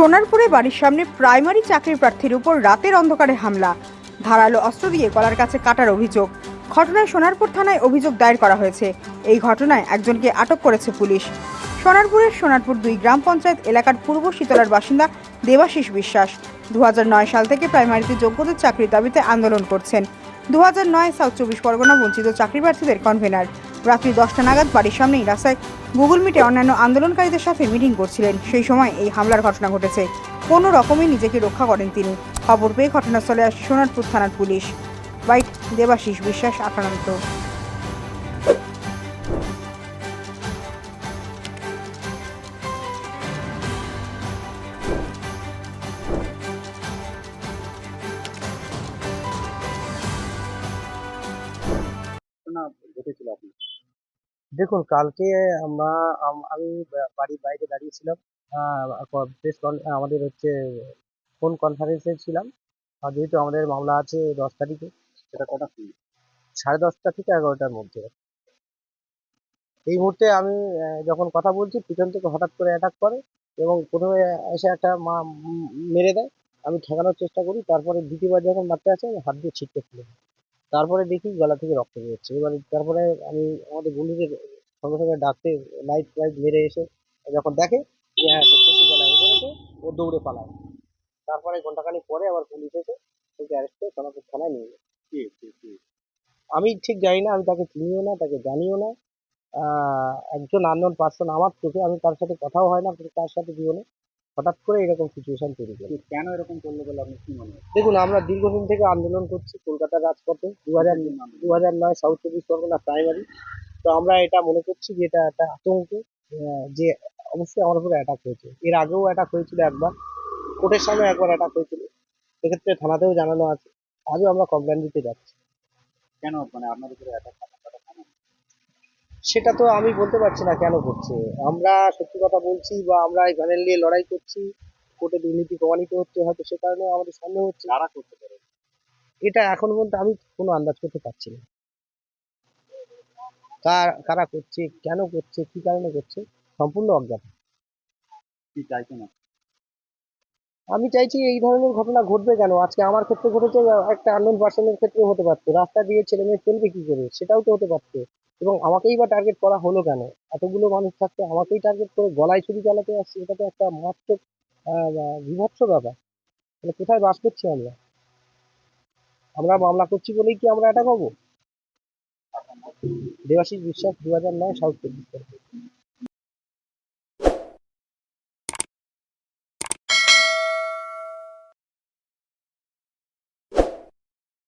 সোনারপুরে বাড়ির সামনে প্রাইমারি চাকরির প্রার্থীর উপর রাতের অন্ধকারে হামলা। ধারালো অস্ত্র দিয়ে গলার কাছে কাটার অভিযোগ। ঘটনায় সোনারপুর থানায় অভিযোগ দায়ের করা হয়েছে। এই ঘটনায় একজনকে আটক করেছে পুলিশ। সোনারপুরের সোনারপুর দুই গ্রাম পঞ্চায়েত এলাকার পূর্ব শীতলার বাসিন্দা দেবাশিস বিশ্বাস দু হাজার নয় সাল থেকে প্রাইমারিতে যোগ্যদের চাকরির দাবিতে আন্দোলন করছেন। দু সাউথ চব্বিশ পরগনা বঞ্চিত চাকরি প্রার্থীদের কনভেনার রাত্রি দশটা নাগাদ বাড়ির সামনেই রাস্তায় গুগল মিটে অন্যান্য আন্দোলনকারীদের সাথে মিটিং করছিলেন। সেই সময় এই হামলার ঘটনা ঘটেছে। কোনো রকমে নিজেকে রক্ষা করেন তিনি। খবর পেয়ে ঘটনাস্থলে আসে সোনারপুর থানার পুলিশ। বাইট দেবাশিস বিশ্বাস, আক্রান্ত। ঘটেছিল। দেখুন কালকে আমরা আম- আমি বা- বাড়ির বাইরে দাঁড়িয়েছিলাম প্রেস আমাদের হচ্ছে ফোন কনফারেন্সে ছিলাম। আর যেহেতু আমাদের মামলা আছে দশ তারিখে সেটা কটা সাড়ে দশটা থেকে এগারোটার মধ্যে। এই মুহূর্তে আমি যখন কথা বলছি পিছন থেকে হঠাৎ করে অ্যাটাক করে এবং প্রথমে এসে একটা মা মেরে দেয়। আমি ঠেকানোর চেষ্টা করি তারপরে দ্বিতীয়বার যখন মারতে আসে আমি হাত দিয়ে ছিটকে ফেলে দিই। তারপরে দেখি গলা থেকে রক্ত বেরোচ্ছে এবার তারপরে আমি আমাদের বন্ধুদের সঙ্গে সঙ্গে ডাকতে লাইট ফাইট মেরে এসে যখন দেখে যে হ্যাঁ সত্যি গলায় পড়েছে ও দৌড়ে পালায়। তারপরে ঘন্টাখানিক পরে আবার পুলিশ এসে ওকে অ্যারেস্ট করে সোনাপুর থানায় নিয়ে যায়। আমি ঠিক জানি না আমি তাকে চিনিও না তাকে জানিও না। আহ, একজন আননোন পার্সন আমার চোখে আমি তার সাথে কথাও হয় না তার সাথে জীবনে। হঠাৎ করে এরকম সিচুয়েশন তৈরি করে কেন এরকম করল বলে আপনি কি মনে হয় দেখুন আমরা দীর্ঘদিন থেকে আন্দোলন করছি কলকাতার রাজপথে। দু হাজার দু হাজার নয় সাউথ চব্বিশ পরগনা প্রাইমারি তো আমরা এটা মনে করছি যে এটা একটা আতঙ্ক যে অবশ্যই আমার উপরে অ্যাটাক হয়েছে। এর আগেও অ্যাটাক হয়েছিল একবার। কোর্টের সামনে একবার অ্যাটাক হয়েছিল। সেক্ষেত্রে থানাতেও জানানো আছে। আজও আমরা কমপ্লেন দিতে যাচ্ছি। কেন মানে আপনার উপরে অ্যাটাক সেটা তো আমি বলতে পারছি না কেন করছে আমরা সত্যি কথা বলছি বা আমরা এই প্যানেল নিয়ে লড়াই করছি কোর্টে দুর্নীতি প্রমাণিত হচ্ছে হয়তো সে কারণে আমাদের সন্দেহ হচ্ছে। কারা করতে পারে। এটা এখন পর্যন্ত আমি কোনো আন্দাজ করতে পারছি না। কার কারা করছে কেন করছে কি কারণে করছে সম্পূর্ণ অজ্ঞাত। কি চাইছেন? আমি চাইছি এই ধরনের ঘটনা ঘটবে কেন? আজকে আমার ক্ষেত্রে ঘটেছে, একটা আননোন পার্সনের ক্ষেত্রে হতে পারতো। রাস্তা দিয়ে ছেলে মেয়ে চলবে কি করে? সেটাও তো হতে পারতো। এবং আমাকেই বা টার্গেট করা হলো কেন? এতগুলো মানুষ থাকতে আমাকেই টার্গেট করে গলায় ছুরি চালাতে আসছে, এটা তো একটা মারাত্মক বিভৎস ব্যাপার। মানে কোথায় বাস করছি আমরা? আমরা মামলা করছি বলেই কি আমরা এটা পাবো দেবাশিস বিশ্বাস দু হাজার নয়, সাউথ চব্বিশ পরগনা।